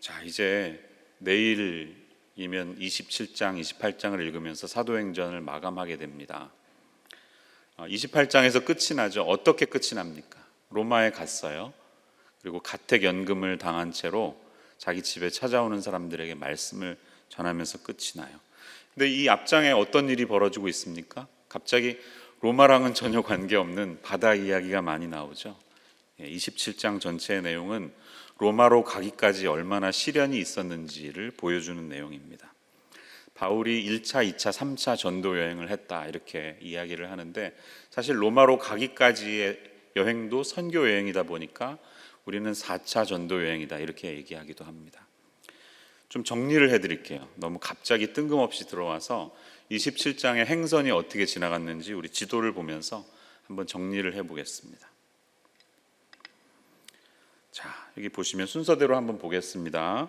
자, 이제 내일이면 27장, 28장을 읽으면서 사도행전을 마감하게 됩니다. 28장에서 끝이 나죠. 어떻게 끝이 납니까? 로마에 갔어요. 그리고 가택 연금을 당한 채로 자기 집에 찾아오는 사람들에게 말씀을 전하면서 끝이 나요. 근데 이 앞장에 어떤 일이 벌어지고 있습니까? 갑자기 로마랑은 전혀 관계없는 바다 이야기가 많이 나오죠. 27장 전체의 내용은 로마로 가기까지 얼마나 시련이 있었는지를 보여주는 내용입니다. 바울이 1차, 2차, 3차 전도 여행을 했다 이렇게 이야기를 하는데 사실 로마로 가기까지의 여행도 선교 여행이다 보니까 우리는 4차 전도 여행이다 이렇게 얘기하기도 합니다. 좀 정리를 해 드릴게요. 너무 갑자기 뜬금없이 들어와서 27장의 행선이 어떻게 지나갔는지 우리 지도를 보면서 한번 정리를 해 보겠습니다. 자, 여기 보시면 순서대로 한번 보겠습니다.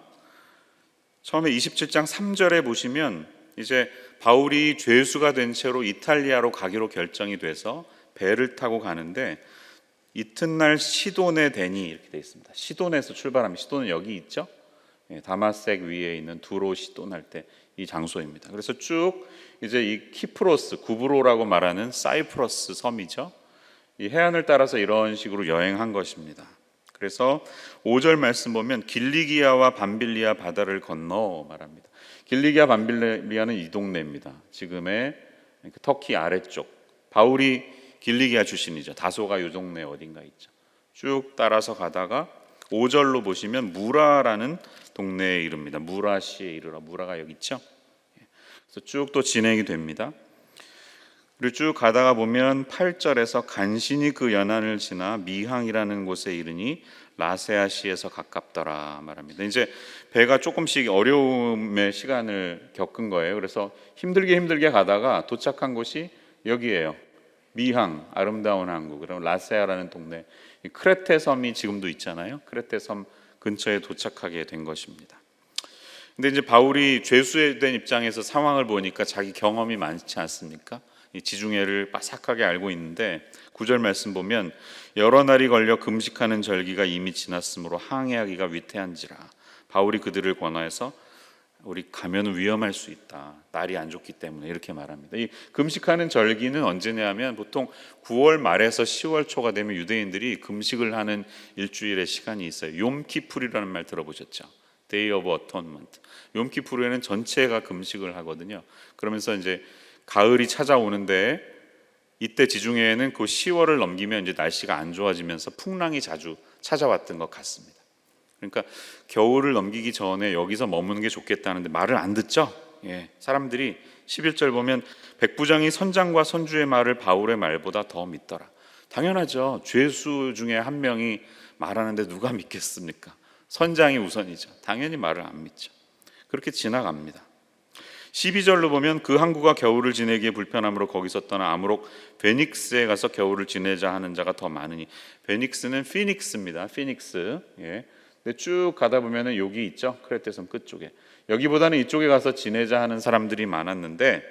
처음에 27장 3절에 보시면 이제 바울이 죄수가 된 채로 이탈리아로 가기로 결정이 돼서 배를 타고 가는데 이튿날 시돈에 대니 이렇게 되어 있습니다. 시돈에서 출발하면 시돈은 여기 있죠. 예, 다마색 위에 있는 두로 시돈 할 때 이 장소입니다. 그래서 쭉 이제 이 키프로스 구브로라고 말하는 사이프러스 섬이죠. 이 해안을 따라서 이런 식으로 여행한 것입니다. 그래서 5절 말씀 보면 길리기아와 밤빌리아 바다를 건너 말합니다. 길리기아 밤빌리아는 이 동네입니다. 지금의 그 터키 아래쪽. 바울이 길리기아 출신이죠. 다소가 이 동네 어딘가 있죠. 쭉 따라서 가다가 5절로 보시면 무라라는 동네에 이릅니다. 무라시에 이르러 무라가 여기 있죠. 그래서 쭉 또 진행이 됩니다. 쭉 가다가 보면 8절에서 간신히 그 연안을 지나 미항이라는 곳에 이르니 라세아시에서 가깝더라 말합니다. 이제 배가 조금씩 어려움의 시간을 겪은 거예요. 그래서 힘들게 힘들게 가다가 도착한 곳이 여기예요. 미항, 아름다운 항구. 그럼 라세아라는 동네. 크레테 섬이 지금도 있잖아요. 크레테 섬 근처에 도착하게 된 것입니다. 근데 이제 바울이 죄수된 입장에서 상황을 보니까 자기 경험이 많지 않습니까? 이 지중해를 빠삭하게 알고 있는데 구절 말씀 보면 여러 날이 걸려 금식하는 절기가 이미 지났으므로 항해하기가 위태한지라 바울이 그들을 권하여서 우리 가면 위험할 수 있다. 날이 안 좋기 때문에 이렇게 말합니다. 이 금식하는 절기는 언제냐면 보통 9월 말에서 10월 초가 되면 유대인들이 금식을 하는 일주일의 시간이 있어요. 욤키풀이라는 말 들어보셨죠? Day of Atonement. 욤키풀에는 전체가 금식을 하거든요. 그러면서 이제 가을이 찾아오는데 이때 지중해에는 그 10월을 넘기면 이제 날씨가 안 좋아지면서 풍랑이 자주 찾아왔던 것 같습니다. 그러니까 겨울을 넘기기 전에 여기서 머무는 게 좋겠다는데 말을 안 듣죠. 예, 사람들이 11절 보면 백부장이 선장과 선주의 말을 바울의 말보다 더 믿더라. 당연하죠. 죄수 중에 한 명이 말하는데 누가 믿겠습니까? 선장이 우선이죠. 당연히 말을 안 믿죠. 그렇게 지나갑니다. 12절로 보면 그 항구가 겨울을 지내기에 불편함으로 거기서 떠나 아무록 베닉스에 가서 겨울을 지내자 하는 자가 더 많으니 베닉스는 피닉스입니다. 피닉스. 예. 근데 쭉 가다 보면은 여기 있죠. 크레테 섬 끝쪽에. 여기보다는 이쪽에 가서 지내자 하는 사람들이 많았는데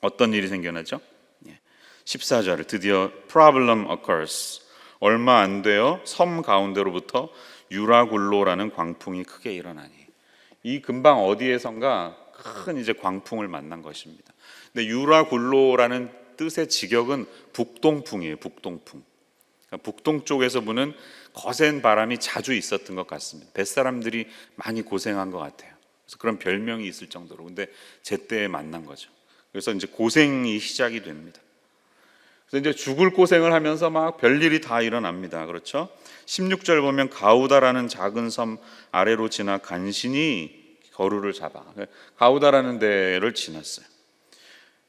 어떤 일이 생겨나죠? 14절 드디어 problem occurs. 얼마 안 돼요. 섬 가운데로부터 유라굴로라는 광풍이 크게 일어나니 이 근방 어디에선가 큰 이제 광풍을 만난 것입니다. 근데 유라굴로라는 뜻의 직역은 북동풍이에요. 북동풍. 그러니까 북동 쪽에서 부는 거센 바람이 자주 있었던 것 같습니다. 뱃사람들이 많이 고생한 것 같아요. 그래서 그런 별명이 있을 정도로. 근데 제때에 만난 거죠. 그래서 이제 고생이 시작이 됩니다. 그래서 이제 죽을 고생을 하면서 막 별일이 다 일어납니다. 그렇죠? 16절 보면 가우다라는 작은 섬 아래로 지나 간신히 거루를 잡아. 가우다라는 데를 지났어요.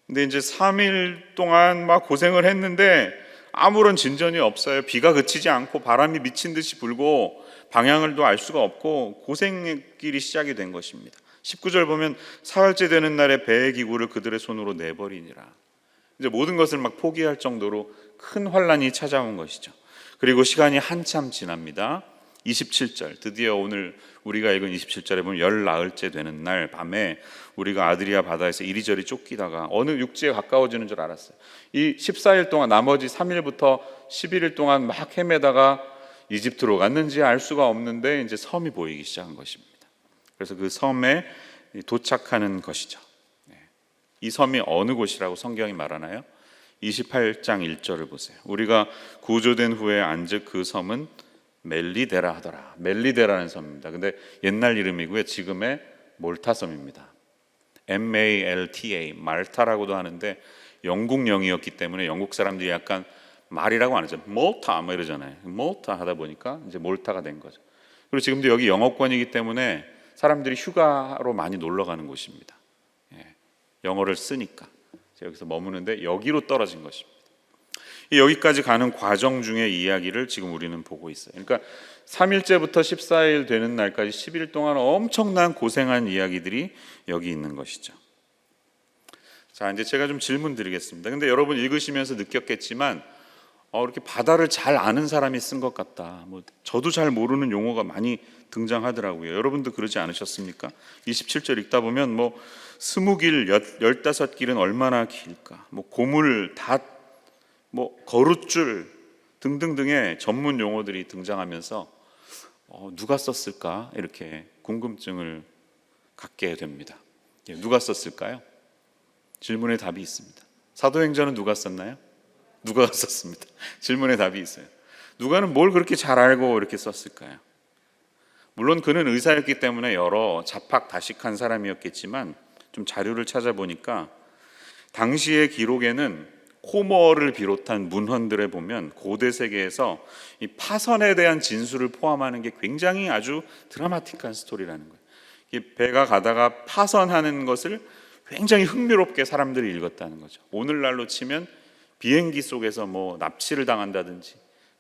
근데 이제 3일 동안 막 고생을 했는데 아무런 진전이 없어요. 비가 그치지 않고 바람이 미친 듯이 불고 방향을도 알 수가 없고 고생의 길이 시작이 된 것입니다. 19절 보면 사흘째 되는 날에 배의 기구를 그들의 손으로 내버리니라. 이제 모든 것을 막 포기할 정도로 큰 환란이 찾아온 것이죠. 그리고 시간이 한참 지납니다. 27절 드디어 오늘 우리가 읽은 27절에 보면 열 나흘째 되는 날 밤에 우리가 아드리아 바다에서 이리저리 쫓기다가 어느 육지에 가까워지는 줄 알았어요. 이 14일 동안 나머지 3일부터 11일 동안 막 헤매다가 이집트로 갔는지 알 수가 없는데 이제 섬이 보이기 시작한 것입니다. 그래서 그 섬에 도착하는 것이죠. 네. 이 섬이 어느 곳이라고 성경이 말하나요? 28장 1절을 보세요. 우리가 구조된 후에 안즉 그 섬은 멜리데라 하더라. 멜리데라는 섬입니다. 근데 옛날 이름이고요. 지금의 몰타 섬입니다. M A L T A 말타라고도 하는데 영국 영이었기 때문에 영국 사람들이 약간 말이라고 안 하죠. 몰타 뭐 이러잖아요. 몰타 하다 보니까 이제 몰타가 된 거죠. 그리고 지금도 여기 영어권이기 때문에 사람들이 휴가로 많이 놀러 가는 곳입니다. 예, 영어를 쓰니까 여기서 머무는데 여기로 떨어진 것입니다. 이 여기까지 가는 과정 중의 이야기를 지금 우리는 보고 있어요. 그러니까 3일째부터 14일 되는 날까지 10일 동안 엄청난 고생한 이야기들이 여기 있는 것이죠. 자, 이제 제가 좀 질문 드리겠습니다. 근데 여러분 읽으시면서 느꼈겠지만 어, 이렇게 바다를 잘 아는 사람이 쓴 것 같다. 뭐 저도 잘 모르는 용어가 많이 등장하더라고요. 여러분도 그러지 않으셨습니까? 27절 읽다 보면 뭐 스무 길, 열다섯 길은 얼마나 길까? 뭐 고물, 닷, 뭐 거룻줄 등등등의 전문 용어들이 등장하면서 어, 누가 썼을까 이렇게 궁금증을 갖게 됩니다. 예, 누가 썼을까요? 질문에 답이 있습니다. 사도행전은 누가 썼나요? 누가 썼습니다. 질문에 답이 있어요. 누가는 뭘 그렇게 잘 알고 이렇게 썼을까요? 물론 그는 의사였기 때문에 여러 잡학다식한 사람이었겠지만 좀 자료를 찾아보니까 당시의 기록에는 호머를 비롯한 문헌들에 보면 고대 세계에서 이 파선에 대한 진술을 포함하는 게 굉장히 아주 드라마틱한 스토리라는 거예요. 이 배가 가다가 파선하는 것을 굉장히 흥미롭게 사람들이 읽었다는 거죠. 오늘날로 치면 비행기 속에서 뭐 납치를 당한다든지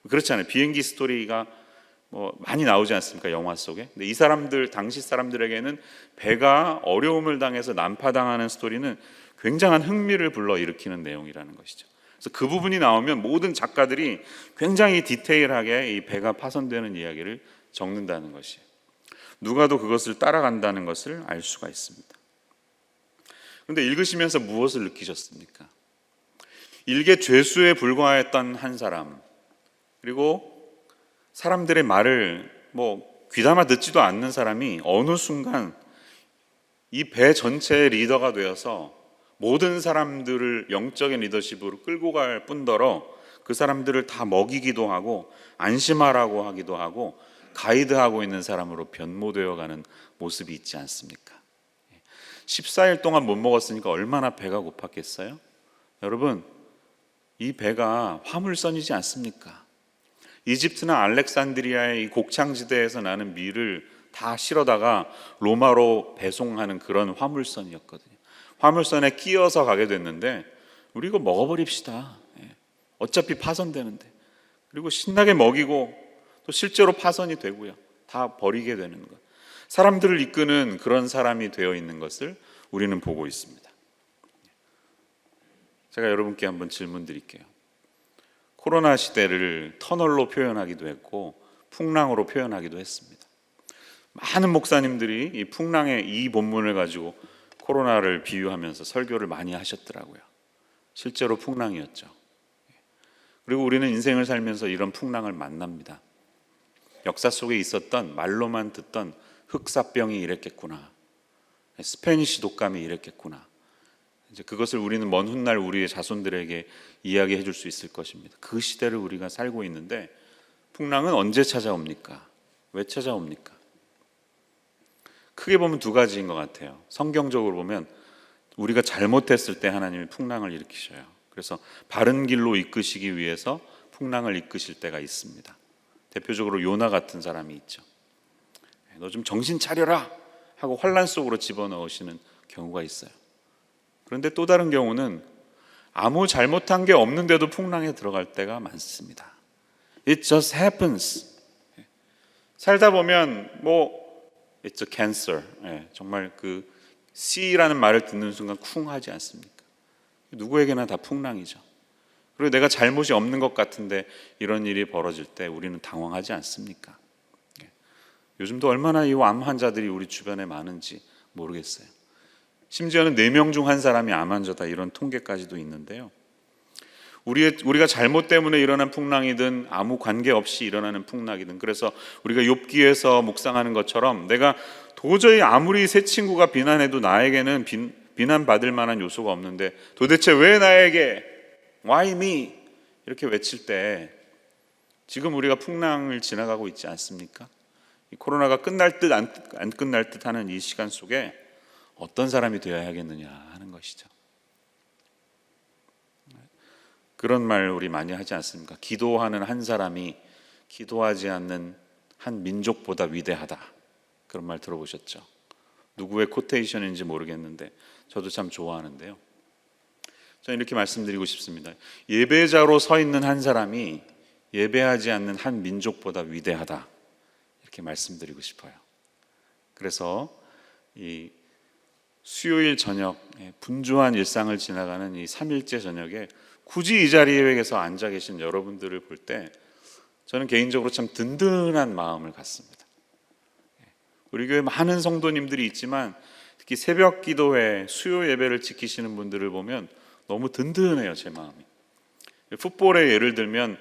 그렇잖아요. 비행기 스토리가 뭐 많이 나오지 않습니까? 영화 속에. 근데 이 사람들 당시 사람들에게는 배가 어려움을 당해서 난파당하는 스토리는 굉장한 흥미를 불러 일으키는 내용이라는 것이죠. 그래서 그 부분이 나오면 모든 작가들이 굉장히 디테일하게 이 배가 파손되는 이야기를 적는다는 것이에요. 누가도 그것을 따라간다는 것을 알 수가 있습니다. 그런데 읽으시면서 무엇을 느끼셨습니까? 일개 죄수에 불과했던 한 사람 그리고 사람들의 말을 뭐 귀담아 듣지도 않는 사람이 어느 순간 이 배 전체의 리더가 되어서 모든 사람들을 영적인 리더십으로 끌고 갈 뿐더러 그 사람들을 다 먹이기도 하고 안심하라고 하기도 하고 가이드하고 있는 사람으로 변모되어 가는 모습이 있지 않습니까? 14일 동안 못 먹었으니까 얼마나 배가 고팠겠어요? 여러분, 이 배가 화물선이지 않습니까? 이집트나 알렉산드리아의 이 곡창지대에서 나는 밀을 다 실어다가 로마로 배송하는 그런 화물선이었거든요. 화물선에 끼어서 가게 됐는데 우리 이거 먹어버립시다. 예. 어차피 파손되는데. 그리고 신나게 먹이고 또 실제로 파손이 되고요. 다 버리게 되는 것. 사람들을 이끄는 그런 사람이 되어 있는 것을 우리는 보고 있습니다. 제가 여러분께 한번 질문 드릴게요. 코로나 시대를 터널로 표현하기도 했고 풍랑으로 표현하기도 했습니다. 많은 목사님들이 이 풍랑의 이 본문을 가지고 코로나를 비유하면서 설교를 많이 하셨더라고요. 실제로 풍랑이었죠. 그리고 우리는 인생을 살면서 이런 풍랑을 만납니다. 역사 속에 있었던 말로만 듣던 흑사병이 이랬겠구나. 스페니시 독감이 이랬겠구나. 이제 그것을 우리는 먼 훗날 우리의 자손들에게 이야기해 줄 수 있을 것입니다. 그 시대를 우리가 살고 있는데 풍랑은 언제 찾아옵니까? 왜 찾아옵니까? 크게 보면 두 가지인 것 같아요. 성경적으로 보면 우리가 잘못했을 때 하나님이 풍랑을 일으키셔요. 그래서 바른 길로 이끄시기 위해서 풍랑을 이끄실 때가 있습니다. 대표적으로 요나 같은 사람이 있죠. 너 좀 정신 차려라 하고 환란 속으로 집어넣으시는 경우가 있어요. 그런데 또 다른 경우는 아무 잘못한 게 없는데도 풍랑에 들어갈 때가 많습니다. It just happens. 살다 보면 뭐 It's a cancer. 예, 정말 그 C라는 말을 듣는 순간 쿵 하지 않습니까? 누구에게나 다 풍랑이죠. 그리고 내가 잘못이 없는 것 같은데 이런 일이 벌어질 때 우리는 당황하지 않습니까? 예. 요즘도 얼마나 이 암 환자들이 우리 주변에 많은지 모르겠어요. 심지어는 네명중 한 사람이 암 환자다 이런 통계까지도 있는데요. 우리 우리가 잘못 때문에 일어난 풍랑이든 아무 관계 없이 일어나는 풍랑이든 그래서 우리가 욥기에서 묵상하는 것처럼 내가 도저히 아무리 새 친구가 비난해도 나에게는 비, 비난받을 만한 요소가 없는데 도대체 왜 나에게 why me 이렇게 외칠 때 지금 우리가 풍랑을 지나가고 있지 않습니까? 이 코로나가 끝날 듯 안 끝날 듯 하는 이 시간 속에 어떤 사람이 되어야 하겠느냐 하는 것이죠. 그런 말 우리 많이 하지 않습니까? 기도하는 한 사람이 기도하지 않는 한 민족보다 위대하다. 그런 말 들어보셨죠? 누구의 코테이션인지 모르겠는데 저도 참 좋아하는데요. 저는 이렇게 말씀드리고 싶습니다. 예배자로 서 있는 한 사람이 예배하지 않는 한 민족보다 위대하다. 이렇게 말씀드리고 싶어요. 그래서 이 수요일 저녁 예, 분주한 일상을 지나가는 이 3일째 저녁에 굳이 이 자리에서 앉아 계신 여러분들을 볼 때 저는 개인적으로 참 든든한 마음을 갖습니다. 예, 우리 교회 많은 성도님들이 있지만 특히 새벽 기도회 수요 예배를 지키시는 분들을 보면 너무 든든해요 제 마음이. 풋볼의 예를 들면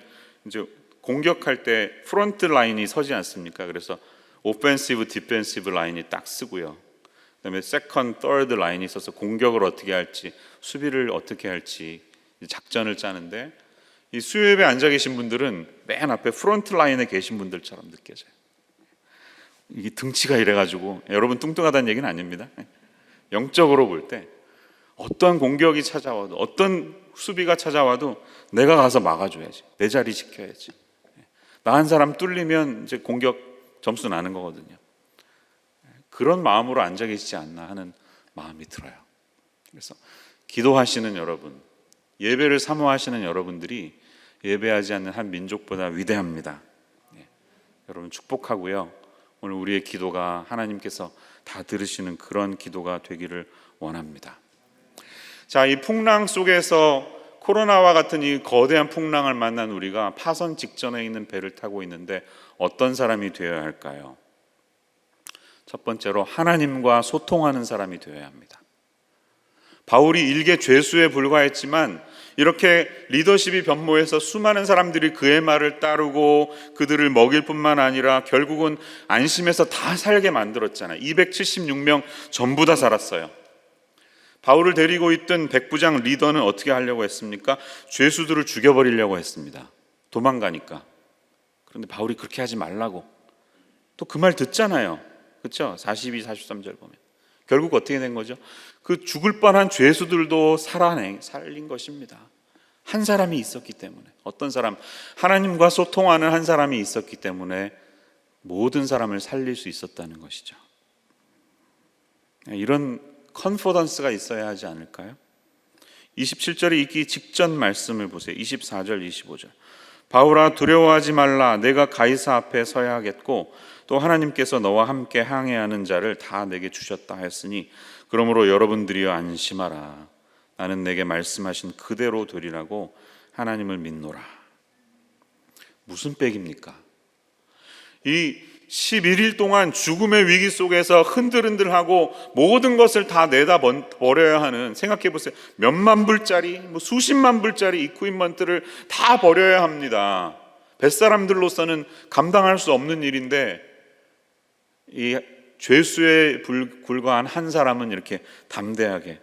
이제 공격할 때 프론트 라인이 서지 않습니까? 그래서 오펜시브, 디펜시브 라인이 딱 쓰고요. 그다음에 세컨, 서드 라인이 있어서 공격을 어떻게 할지, 수비를 어떻게 할지 작전을 짜는데 이 수요예배 앉아 계신 분들은 맨 앞에 프론트 라인에 계신 분들처럼 느껴져요. 이게 등치가 이래가지고 여러분 뚱뚱하다는 얘기는 아닙니다. 영적으로 볼 때 어떤 공격이 찾아와도 어떤 수비가 찾아와도 내가 가서 막아줘야지 내 자리 지켜야지 나 한 사람 뚫리면 이제 공격 점수 나는 거거든요. 그런 마음으로 앉아 계시지 않나 하는 마음이 들어요. 그래서 기도하시는 여러분, 예배를 사모하시는 여러분들이 예배하지 않는 한 민족보다 위대합니다. 네. 여러분 축복하고요. 오늘 우리의 기도가 하나님께서 다 들으시는 그런 기도가 되기를 원합니다. 자, 이 풍랑 속에서 코로나와 같은 이 거대한 풍랑을 만난 우리가 파선 직전에 있는 배를 타고 있는데 어떤 사람이 되어야 할까요? 첫 번째로 하나님과 소통하는 사람이 되어야 합니다. 바울이 일개 죄수에 불과했지만 이렇게 리더십이 변모해서 수많은 사람들이 그의 말을 따르고 그들을 먹일 뿐만 아니라 결국은 안심해서 다 살게 만들었잖아요. 276명 전부 다 살았어요. 바울을 데리고 있던 백부장 리더는 어떻게 하려고 했습니까? 죄수들을 죽여버리려고 했습니다. 도망가니까. 그런데 바울이 그렇게 하지 말라고. 또 그 말 듣잖아요. 그렇죠? 42, 43절 보면. 결국 어떻게 된 거죠? 그 죽을 뻔한 죄수들도 살아내 살린 것입니다. 한 사람이 있었기 때문에 어떤 사람 하나님과 소통하는 한 사람이 있었기 때문에 모든 사람을 살릴 수 있었다는 것이죠. 이런 컨포던스가 있어야 하지 않을까요? 27절에 있기 직전 말씀을 보세요. 24절, 25절. 바울아 두려워하지 말라 내가 가이사 앞에 서야 하겠고 또 하나님께서 너와 함께 항해하는 자를 다 내게 주셨다 했으니 그러므로 여러분들이여 안심하라 나는 내게 말씀하신 그대로 되리라고 하나님을 믿노라 무슨 백입니까? 이 11일 동안 죽음의 위기 속에서 흔들흔들하고 모든 것을 다 내다 버려야 하는 생각해 보세요. 몇만 불짜리, 뭐 수십만 불짜리 이쿠인먼트를 다 버려야 합니다. 뱃사람들로서는 감당할 수 없는 일인데 이 죄수에 불과한 한 사람은 이렇게 담대하게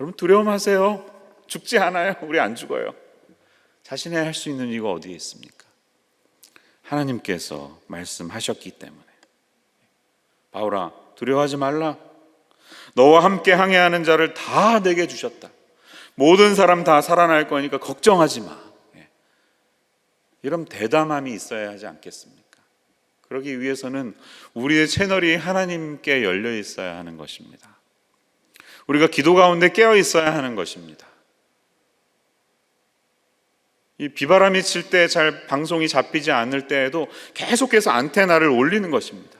여러분 두려움하세요. 죽지 않아요. 우리 안 죽어요. 자신이 할수 있는 이거 어디에 있습니까? 하나님께서 말씀하셨기 때문에 바울아 두려워하지 말라 너와 함께 항해하는 자를 다 내게 주셨다 모든 사람 다 살아날 거니까 걱정하지 마 예. 이런 대담함이 있어야 하지 않겠습니까? 그러기 위해서는 우리의 채널이 하나님께 열려 있어야 하는 것입니다. 우리가 기도 가운데 깨어 있어야 하는 것입니다. 이 비바람이 칠 때 잘 방송이 잡히지 않을 때에도 계속해서 안테나를 올리는 것입니다.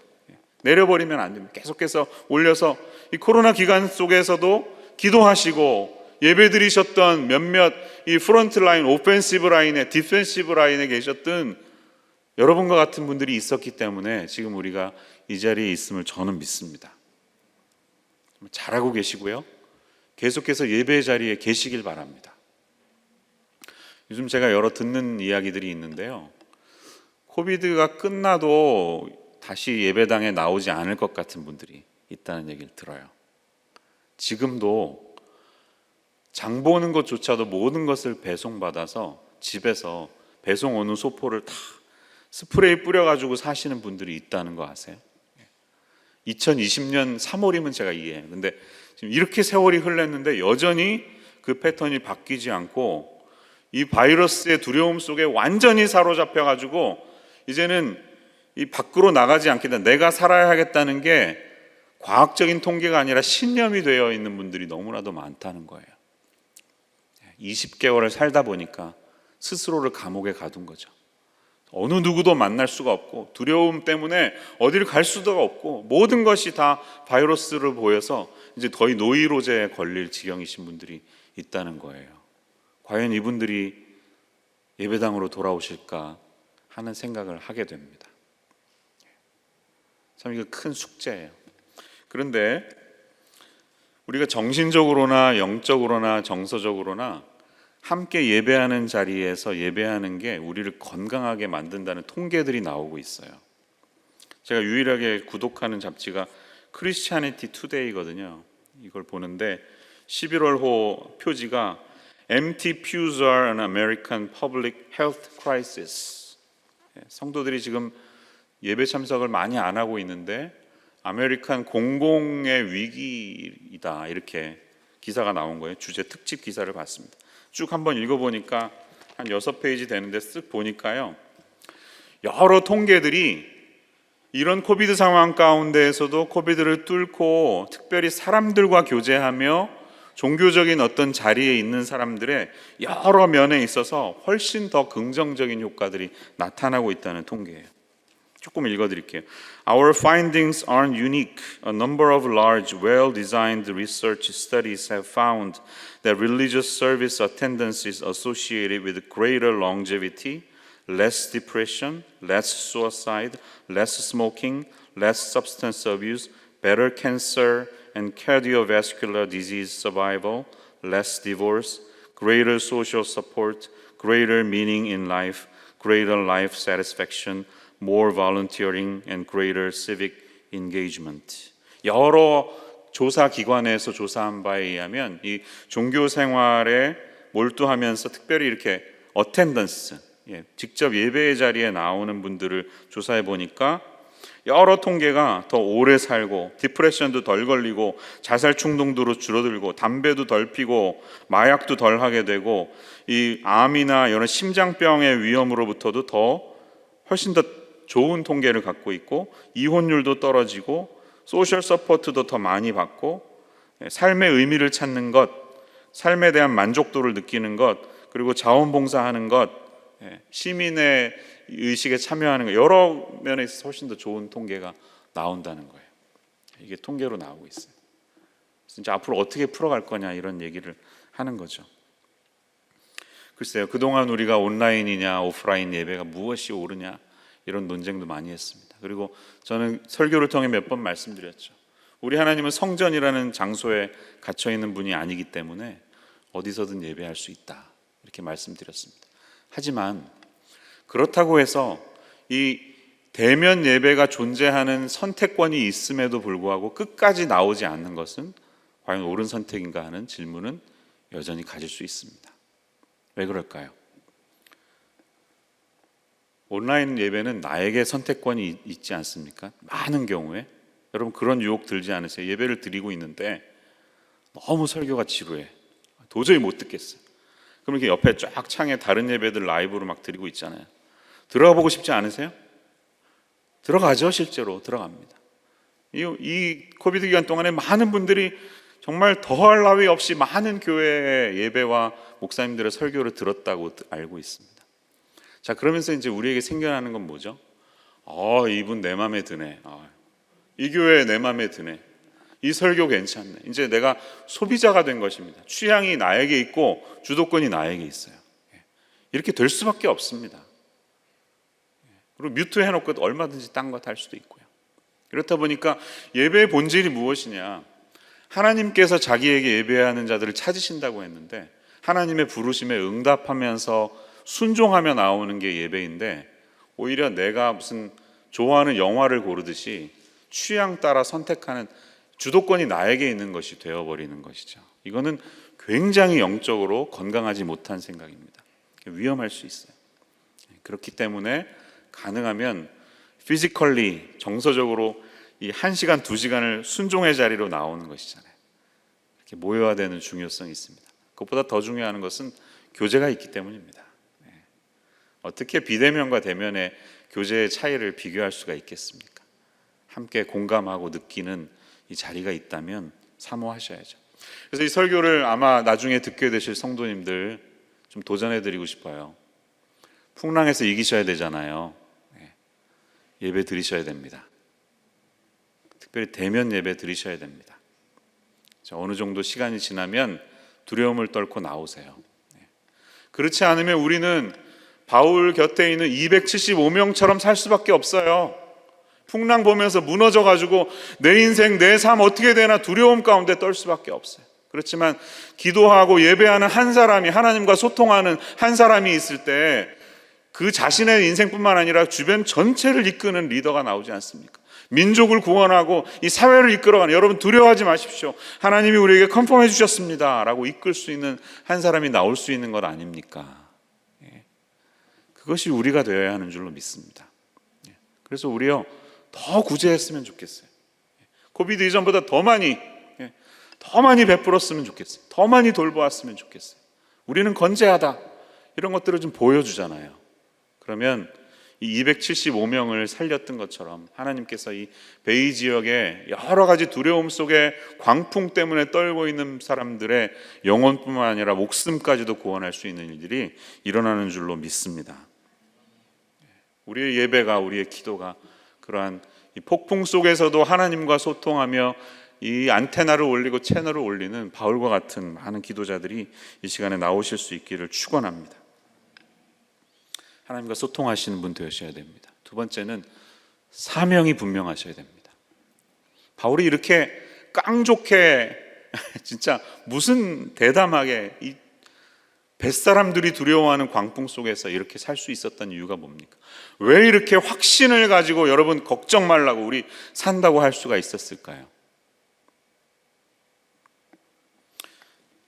내려버리면 안 됩니다. 계속해서 올려서 이 코로나 기간 속에서도 기도하시고 예배 드리셨던 몇몇 이 프론트 라인, 오펜시브 라인에 디펜시브 라인에 계셨던 여러분과 같은 분들이 있었기 때문에 지금 우리가 이 자리에 있음을 저는 믿습니다. 잘하고 계시고요. 계속해서 예배 자리에 계시길 바랍니다. 요즘 제가 여러 듣는 이야기들이 있는데요. 코비드가 끝나도 다시 예배당에 나오지 않을 것 같은 분들이 있다는 얘기를 들어요. 지금도 장 보는 것조차도 모든 것을 배송받아서 집에서 배송 오는 소포를 다 스프레이 뿌려가지고 사시는 분들이 있다는 거 아세요? 2020년 3월이면 제가 이해해요. 근데 지금 이렇게 세월이 흘렀는데 여전히 그 패턴이 바뀌지 않고 이 바이러스의 두려움 속에 완전히 사로잡혀가지고 이제는 이 밖으로 나가지 않겠다. 내가 살아야 하겠다는 게 과학적인 통계가 아니라 신념이 되어 있는 분들이 너무나도 많다는 거예요. 20개월을 살다 보니까 스스로를 감옥에 가둔 거죠. 어느 누구도 만날 수가 없고 두려움 때문에 어디를 갈 수도 없고 모든 것이 다 바이러스를 보여서 이제 거의 노이로제에 걸릴 지경이신 분들이 있다는 거예요. 과연 이분들이 예배당으로 돌아오실까 하는 생각을 하게 됩니다. 참 이거 큰 숙제예요. 그런데 우리가 정신적으로나 영적으로나 정서적으로나 함께 예배하는 자리에서 예배하는 게 우리를 건강하게 만든다는 통계들이 나오고 있어요. 제가 유일하게 구독하는 잡지가 크리스티아니티 투데이거든요. 이걸 보는데 11월호 표지가 Empty pews are an American public health crisis. 예, 성도들이 지금 예배 참석을 많이 안 하고 있는데 아메리칸 공공의 위기이다 이렇게 기사가 나온 거예요. 주제 특집 기사를 봤습니다. 쭉 한번 읽어보니까 한 여섯 페이지 되는데 쓱 보니까요. 여러 통계들이 이런 코비드 상황 가운데에서도 코비드를 뚫고 특별히 사람들과 교제하며 종교적인 어떤 자리에 있는 사람들의 여러 면에 있어서 훨씬 더 긍정적인 효과들이 나타나고 있다는 통계예요. 조금 읽어드릴게요. Our findings aren't unique. A number of large, well-designed research studies have found that religious service attendance is associated with greater longevity, less depression, less suicide, less smoking, less substance abuse, better cancer and cardiovascular disease survival, less divorce, greater social support, greater meaning in life, greater life satisfaction, more volunteering, and greater civic engagement. 여러 조사 기관에서 조사한 바에 의하면 이 종교 생활에 몰두하면서 특별히 이렇게 어텐던스, 예, 직접 예배의 자리에 나오는 분들을 조사해 보니까 여러 통계가 더 오래 살고 디프레션도 덜 걸리고 자살 충동도로 줄어들고 담배도 덜 피고 마약도 덜 하게 되고 이 암이나 여러 심장병의 위험으로부터도 더 훨씬 더 좋은 통계를 갖고 있고 이혼율도 떨어지고 소셜 서포트도 더 많이 받고 예, 삶의 의미를 찾는 것, 삶에 대한 만족도를 느끼는 것, 그리고 자원봉사하는 것, 예, 시민의 의식에 참여하는 것 여러 면에 있어서 훨씬 더 좋은 통계가 나온다는 거예요. 이게 통계로 나오고 있어요. 진짜 앞으로 어떻게 풀어갈 거냐 이런 얘기를 하는 거죠. 글쎄요, 그동안 우리가 온라인이냐 오프라인 예배가 무엇이 옳으냐 이런 논쟁도 많이 했습니다. 그리고 저는 설교를 통해 몇 번 말씀드렸죠. 우리 하나님은 성전이라는 장소에 갇혀 있는 분이 아니기 때문에 어디서든 예배할 수 있다 이렇게 말씀드렸습니다. 하지만 그렇다고 해서 이 대면 예배가 존재하는 선택권이 있음에도 불구하고 끝까지 나오지 않는 것은 과연 옳은 선택인가 하는 질문은 여전히 가질 수 있습니다. 왜 그럴까요? 온라인 예배는 나에게 선택권이 있지 않습니까? 많은 경우에 여러분 그런 유혹 들지 않으세요? 예배를 드리고 있는데 너무 설교가 지루해. 도저히 못 듣겠어요. 그럼 이렇게 옆에 쫙 창에 다른 예배들 라이브로 막 드리고 있잖아요. 들어가 보고 싶지 않으세요? 들어가죠, 실제로 들어갑니다. 이, 이 코비드 기간 동안에 많은 분들이 정말 더할 나위 없이 많은 교회의 예배와 목사님들의 설교를 들었다고 알고 있습니다. 자, 그러면서 이제 우리에게 생겨나는 건 뭐죠? 어, 이분 내 마음에 드네. 어, 이 교회 내 마음에 드네. 이 설교 괜찮네. 이제 내가 소비자가 된 것입니다. 취향이 나에게 있고 주도권이 나에게 있어요. 예. 이렇게 될 수밖에 없습니다. 예. 그리고 뮤트 해놓고 얼마든지 딴 것 할 수도 있고요. 그렇다 보니까 예배의 본질이 무엇이냐? 하나님께서 자기에게 예배하는 자들을 찾으신다고 했는데 하나님의 부르심에 응답하면서 순종하며 나오는 게 예배인데 오히려 내가 무슨 좋아하는 영화를 고르듯이 취향 따라 선택하는 주도권이 나에게 있는 것이 되어버리는 것이죠. 이거는 굉장히 영적으로 건강하지 못한 생각입니다. 위험할 수 있어요. 그렇기 때문에 가능하면 피지컬리 정서적으로 이한 시간 두 시간을 순종의 자리로 나오는 것이잖아요. 이렇게 모여야 되는 중요성이 있습니다. 그것보다 더 중요한 것은 교제가 있기 때문입니다. 네. 어떻게 비대면과 대면의 교제의 차이를 비교할 수가 있겠습니까? 함께 공감하고 느끼는 이 자리가 있다면 사모하셔야죠. 그래서 이 설교를 아마 나중에 듣게 되실 성도님들 좀 도전해 드리고 싶어요. 풍랑에서 이기셔야 되잖아요. 네. 예배 드리셔야 됩니다. 특별히 대면 예배 드리셔야 됩니다. 자, 어느 정도 시간이 지나면 두려움을 떨고 나오세요. 네. 그렇지 않으면 우리는 바울 곁에 있는 275명처럼 살 수밖에 없어요. 풍랑 보면서 무너져 가지고 내 인생 내 삶 어떻게 되나 두려움 가운데 떨 수밖에 없어요. 그렇지만 기도하고 예배하는 한 사람이 하나님과 소통하는 한 사람이 있을 때 그 자신의 인생뿐만 아니라 주변 전체를 이끄는 리더가 나오지 않습니까? 민족을 구원하고 이 사회를 이끌어가는 여러분 두려워하지 마십시오. 하나님이 우리에게 컨펌해 주셨습니다라고 이끌 수 있는 한 사람이 나올 수 있는 것 아닙니까? 예. 그것이 우리가 되어야 하는 줄로 믿습니다. 예. 그래서 우리요 더 구제했으면 좋겠어요. 예. 코비드 이전보다 더 많이 더 많이 베풀었으면 좋겠어요. 더 많이 돌보았으면 좋겠어요. 우리는 건재하다 이런 것들을 좀 보여주잖아요. 그러면 이 275명을 살렸던 것처럼 하나님께서 이 베이 지역의 여러 가지 두려움 속에 광풍 때문에 떨고 있는 사람들의 영혼뿐만 아니라 목숨까지도 구원할 수 있는 일들이 일어나는 줄로 믿습니다. 우리의 예배가 우리의 기도가 그러한 이 폭풍 속에서도 하나님과 소통하며 이 안테나를 올리고 채널을 올리는 바울과 같은 많은 기도자들이 이 시간에 나오실 수 있기를 축원합니다. 하나님과 소통하시는 분 되셔야 됩니다. 두 번째는 사명이 분명하셔야 됩니다. 바울이 이렇게 깡좋게 진짜 무슨 대담하게 이 뱃사람들이 두려워하는 광풍 속에서 이렇게 살 수 있었던 이유가 뭡니까? 왜 이렇게 확신을 가지고 여러분 걱정 말라고 우리 산다고 할 수가 있었을까요?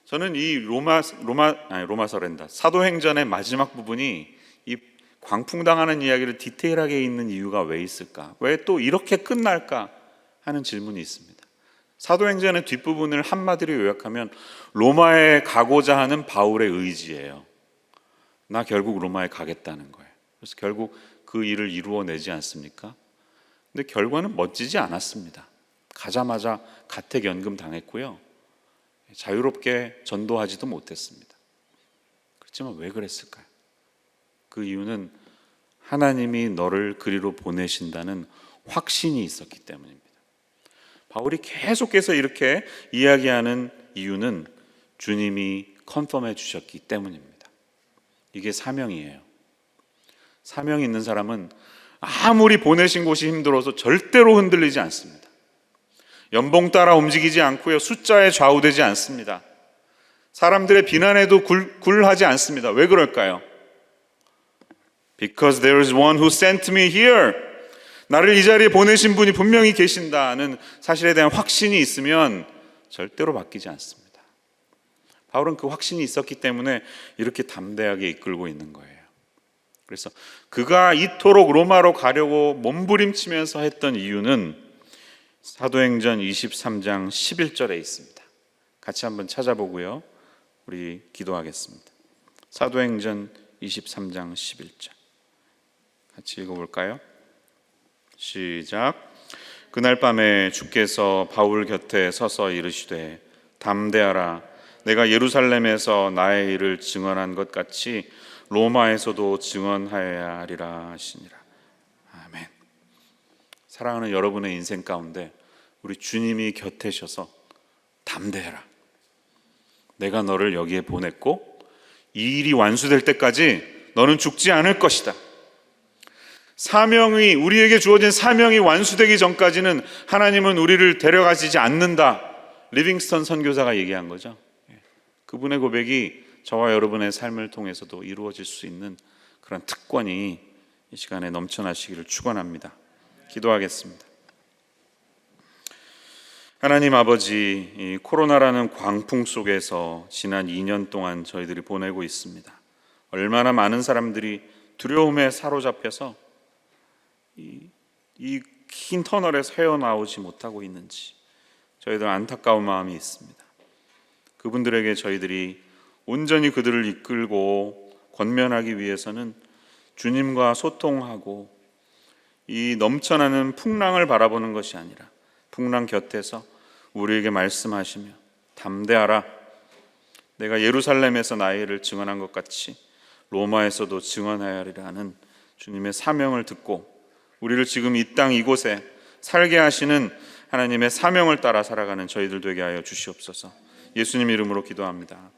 저는 이 로마 로마 아니 로마서랜다 사도행전의 마지막 부분이 이 광풍 당하는 이야기를 디테일하게 있는 이유가 왜 있을까? 왜 또 이렇게 끝날까 하는 질문이 있습니다. 사도행전의 뒷부분을 한마디로 요약하면 로마에 가고자 하는 바울의 의지예요. 나 결국 로마에 가겠다는 거예요. 그래서 결국 그 일을 이루어내지 않습니까? 근데 결과는 멋지지 않았습니다. 가자마자 가택연금 당했고요. 자유롭게 전도하지도 못했습니다. 그렇지만 왜 그랬을까요? 그 이유는 하나님이 너를 그리로 보내신다는 확신이 있었기 때문입니다. 바울이 계속해서 이렇게 이야기하는 이유는 주님이 컨펌해 주셨기 때문입니다. 이게 사명이에요. 사명이 있는 사람은 아무리 보내신 곳이 힘들어서 절대로 흔들리지 않습니다. 연봉 따라 움직이지 않고요. 숫자에 좌우되지 않습니다. 사람들의 비난에도 굴, 굴하지 않습니다. 왜 그럴까요? Because there is one who sent me here. 나를 이 자리에 보내신 분이 분명히 계신다는 사실에 대한 확신이 있으면 절대로 바뀌지 않습니다. 바울은 그 확신이 있었기 때문에 이렇게 담대하게 이끌고 있는 거예요. 그래서 그가 이토록 로마로 가려고 몸부림치면서 했던 이유는 사도행전 23장 11절에 있습니다. 같이 한번 찾아보고요. 우리 기도하겠습니다. 사도행전 23장 11절. 같이 읽어볼까요? 시작. 그날 밤에 주께서 바울 곁에 서서 이르시되 담대하라 내가 예루살렘에서 나의 일을 증언한 것 같이 로마에서도 증언하여야 하리라 하시니라. 아멘. 사랑하는 여러분의 인생 가운데 우리 주님이 곁에 서서 담대해라. 내가 너를 여기에 보냈고 이 일이 완수될 때까지 너는 죽지 않을 것이다. 사명이 우리에게 주어진 사명이 완수되기 전까지는 하나님은 우리를 데려가시지 않는다. 리빙스턴 선교사가 얘기한 거죠. 예. 그분의 고백이 저와 여러분의 삶을 통해서도 이루어질 수 있는 그런 특권이 이 시간에 넘쳐나시기를 축원합니다. 기도하겠습니다. 하나님 아버지, 이 코로나라는 광풍 속에서 지난 2년 동안 저희들이 보내고 있습니다. 얼마나 많은 사람들이 두려움에 사로잡혀서 이 긴 터널에서 헤어나오지 못하고 있는지 저희들 안타까운 마음이 있습니다. 그분들에게 저희들이 온전히 그들을 이끌고 권면하기 위해서는 주님과 소통하고 이 넘쳐나는 풍랑을 바라보는 것이 아니라 풍랑 곁에서 우리에게 말씀하시며 담대하라 내가 예루살렘에서 일을 증언한 것 같이 로마에서도 증언하여야 하리라는 주님의 사명을 듣고 우리를 지금 이 땅 이곳에 살게 하시는 하나님의 사명을 따라 살아가는 저희들 되게 하여 주시옵소서. 예수님 이름으로 기도합니다.